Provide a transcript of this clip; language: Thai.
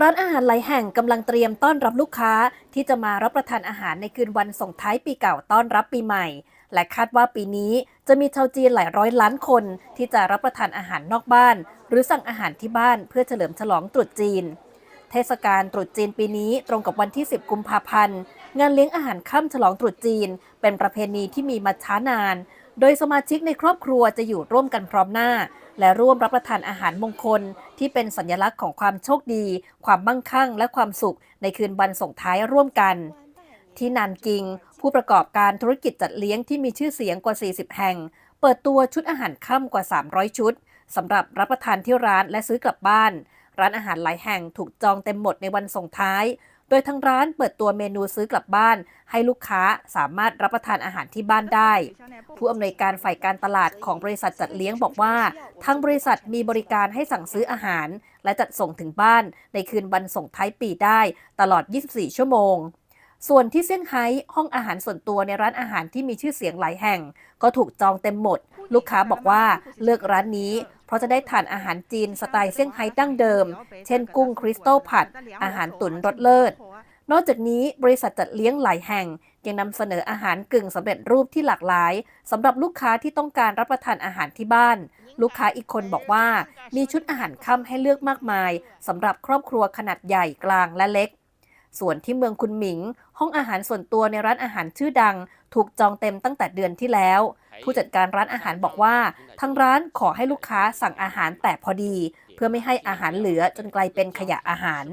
ร้านอาหารหลายแห่งกำลังเตรียมต้อนรับลูกค้า ที่จะมารับประทานอาหารในคืนวันส่งท้ายปีเก่าต้อนรับปีใหม่ และคาดว่าปีนี้จะมีชาวจีนหลายร้อยล้านคน ที่จะรับประทานอาหารนอกบ้าน หรือสั่งอาหารที่บ้านเพื่อเฉลิมฉลองตรุษจีน เทศกาลตรุษจีนปีนี้ตรงกับวันที่ 10 กุมภาพันธ์ งานเลี้ยงอาหารค่ำฉลองตรุษจีน เป็นประเพณีที่มีมาช้านาน โดยสมาชิกในครอบครัวจะอยู่ร่วมกันพร้อมหน้า และร่วมรับประทานอาหารมงคล ที่เป็นสัญลักษณ์ของความโชคดี ความมั่งคั่ง และความสุข ในคืนวันส่งท้ายร่วมกัน ที่นานกิง ผู้ประกอบการธุรกิจจัดเลี้ยงที่มีชื่อเสียงกว่า 40 แห่ง เปิดตัวชุดอาหารค่ำกว่า 300 ชุดสำหรับรับประทานที่ร้านและซื้อกลับบ้าน ร้านอาหารหลายแห่งถูกจองเต็มหมดในวันส่งท้าย โดยทางร้านเปิดตัวเมนูซื้อกลับบ้าน ให้ลูกค้าสามารถรับประทานอาหารที่บ้านได้ ผู้อำนวยการฝ่ายการตลาดของบริษัทจัดเลี้ยงบอกว่า ทางบริษัทมีบริการให้สั่งซื้ออาหาร และจัดส่งถึงบ้านในคืนวันส่งท้ายปีได้ตลอด 24 ชั่วโมงส่วนที่เซี่ยงไฮ้ห้องอาหารส่วนตัวในร้านอาหารที่มีชื่อเสียงหลายแห่ง ก็ถูกจองเต็มหมด ลูกค้าบอกว่าเลือกร้านนี้ เพราะจะได้ทานอาหารจีนสไตล์เซี่ยงไฮ้ดั้งเดิม เช่นกุ้งคริสตัลผัด อาหารตุ๋นรสเลิศ นอกจากนี้บริษัทจัดเลี้ยงหลายแห่ง ยังนำเสนออาหารกึ่งสำเร็จรูปที่หลากหลายสำหรับลูกค้าที่ต้องการรับประทานอาหารที่บ้าน ลูกค้าอีกคนบอกว่า มีชุดอาหารค่ำให้เลือกมากมายสำหรับครอบครัวขนาดใหญ่กลางและเล็ก ส่วนที่เมืองคุณหมิง ห้องอาหารส่วนตัวในร้านอาหารชื่อดัง ถูกจองเต็มตั้งแต่เดือนที่แล้ว ผู้จัดการร้านอาหารบอกว่า ทางร้านขอให้ลูกค้าสั่งอาหารแต่พอดี เพื่อไม่ให้อาหารเหลือจนกลายเป็นขยะอาหาร